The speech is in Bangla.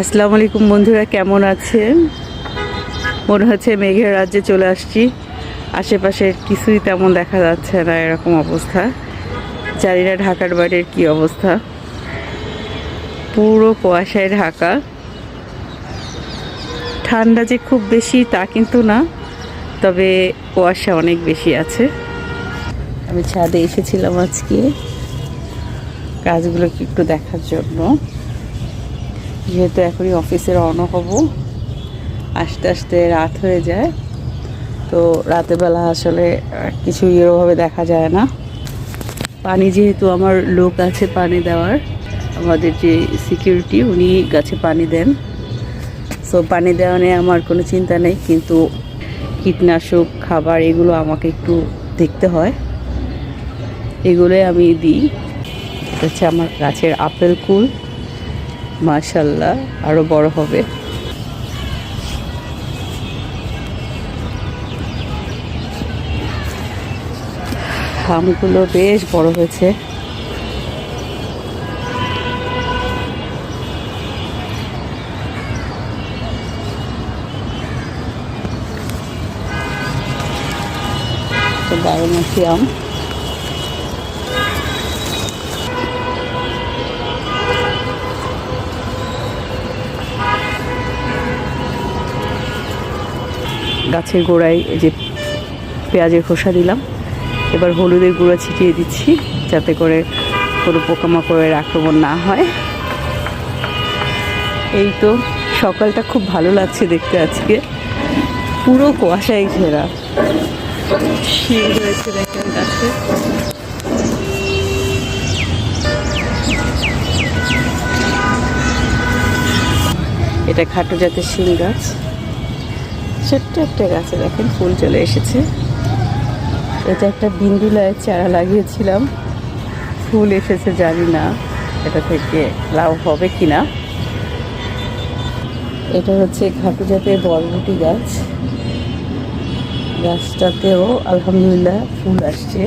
আসসালামু আলাইকুম বন্ধুরা, কেমন আছেন? মনে হচ্ছে মেঘের রাজ্যে চলে আসছি। আশেপাশের কিছুই তেমন দেখা যাচ্ছে না, এরকম অবস্থা। জানি না ঢাকার বাইরের কি অবস্থা। পুরো কুয়াশায় ঢাকা। ঠান্ডা যে খুব বেশি তা কিন্তু না, তবে কুয়াশা অনেক বেশি আছে। আমি ছাদে এসেছিলাম আজকে। কাজগুলোকে একটু দেখার জন্য। যেহেতু এখনই অফিসে রওনা হব, আস্তে আস্তে রাত হয়ে যায়। তো রাতের বেলা আসলে কিছু এরভাবে দেখা যায় না। পানি যেহেতু আমার লোক আছে পানি দেওয়ার, আমাদের যে সিকিউরিটি উনি গাছে পানি দেন। সো পানি দেওয়া নিয়ে আমার কোনো চিন্তা নেই, কিন্তু কীটনাশক, খাবার এগুলো আমাকে একটু দেখতে হয়। এগুলোই আমি দিই। হচ্ছে আমার গাছের আপেল কুল। মাশাল্লাহ আরও বড় হবে। আমগুলো বেশ বড় হয়েছে। তো বারোমাসি আম। গাছের গোড়ায় এই যে পেঁয়াজের খোসা দিলাম। এবার হলুদের গুঁড়া ছিটিয়ে দিচ্ছি যাতে করে কোনো পোকামাকড়ের আক্রমণ না হয়। এই তো সকালটা খুব ভালো লাগছে দেখতে আজকে। পুরো কুয়াশায় ঘেরা। এটা খাটো জাতের শিম গাছ। ছোট্ট একটা গাছে দেখেন ফুল চলে এসেছে। এটা একটা বিন্দুলায় চারা লাগিয়েছিলাম। ফুল এসেছে, জানি না এটা থেকে লাভ হবে কি না এটা হচ্ছে ঘাটু জাতের বরবটি গাছ। গাছটাতেও আলহামদুলিল্লাহ ফুল আসছে।